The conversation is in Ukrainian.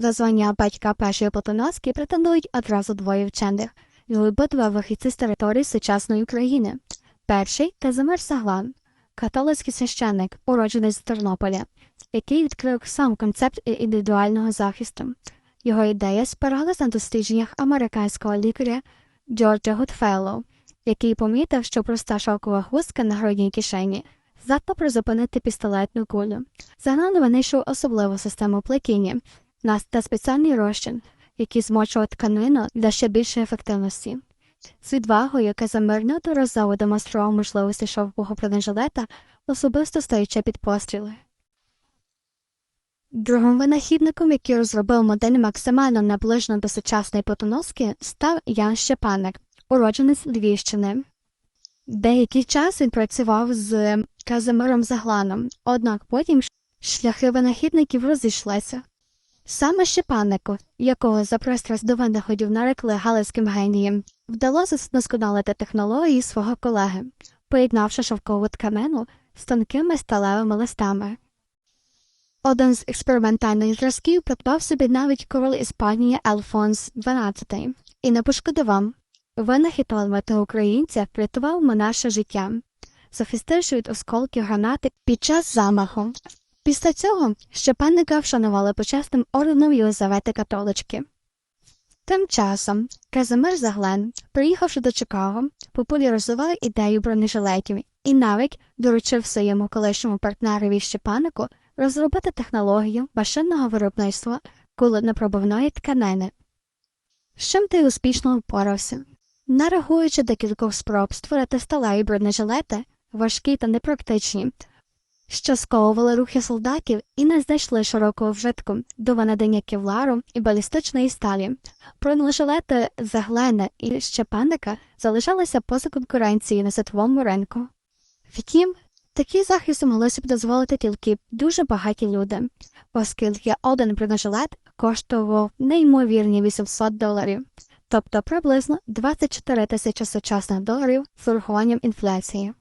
За звання батька першої Потоноски претендують одразу двоє вчених, і обидва вихідці з території сучасної України. Перший Казимир Саглан, католицький священник, уроджений з Тернополя, який відкрив сам концепт індивідуального захисту. Його ідея спиралась на дослідженнях американського лікаря Джорджа Гудфеллоу, який помітив, що проста шовкова хустка на грудній кишені здатна призупинити пістолетну кулю. Загнали винайшов особливу систему плетіння нас та спеціальний розчин, який змочував тканину для ще більшої ефективності. З відвагою Казимир неодноразово демонстрував можливості шовкового бронежилета, особисто стоячи під постріли. Другим винахідником, який розробив модель максимально наближену до сучасної потоноски, став Ян Щепаник, уродженець Львівщини. Деякий час він працював з Казимиром Загланом, однак потім шляхи винахідників розійшлися. Саме Щепаннику, якого за пристрасть до винаходів нарекли галицьким генієм, вдалося вдосконалити технології свого колеги, поєднавши шовкову тканину з тонкими сталевими листами. Один з експериментальних зразків придбав собі навіть король Іспанії Алфонс XII і не пошкодував. Винахід талановитого українця врятував монаше життя, захистивши від осколків гранати під час замаху. Після цього Щепанника вшанували почесним орденом Єлизавети Католички. Тим часом Казимир Заглен, приїхавши до Чикаго, популяризував ідею бронежилетів і навіть доручив своєму колишньому партнерові Щепанику розробити технологію машинного виробництва куленепробивної тканини. З чим ти успішно впорався. Не реагуючи до кількох спроб створити сталеві бронежилети, важкі та непрактичні, що сковували рухи солдатів і не знайшли широкого вжитку до винайдення кевлару і балістичної сталі. Бронежилети Заглена і Щепаника залишалися поза конкуренцією на світовому ринку. Втім, такий захист могли собі дозволити тільки дуже багаті люди, оскільки один бронежилет коштував неймовірні 800 доларів, тобто приблизно 24 тисячі сучасних доларів з урахуванням інфляції.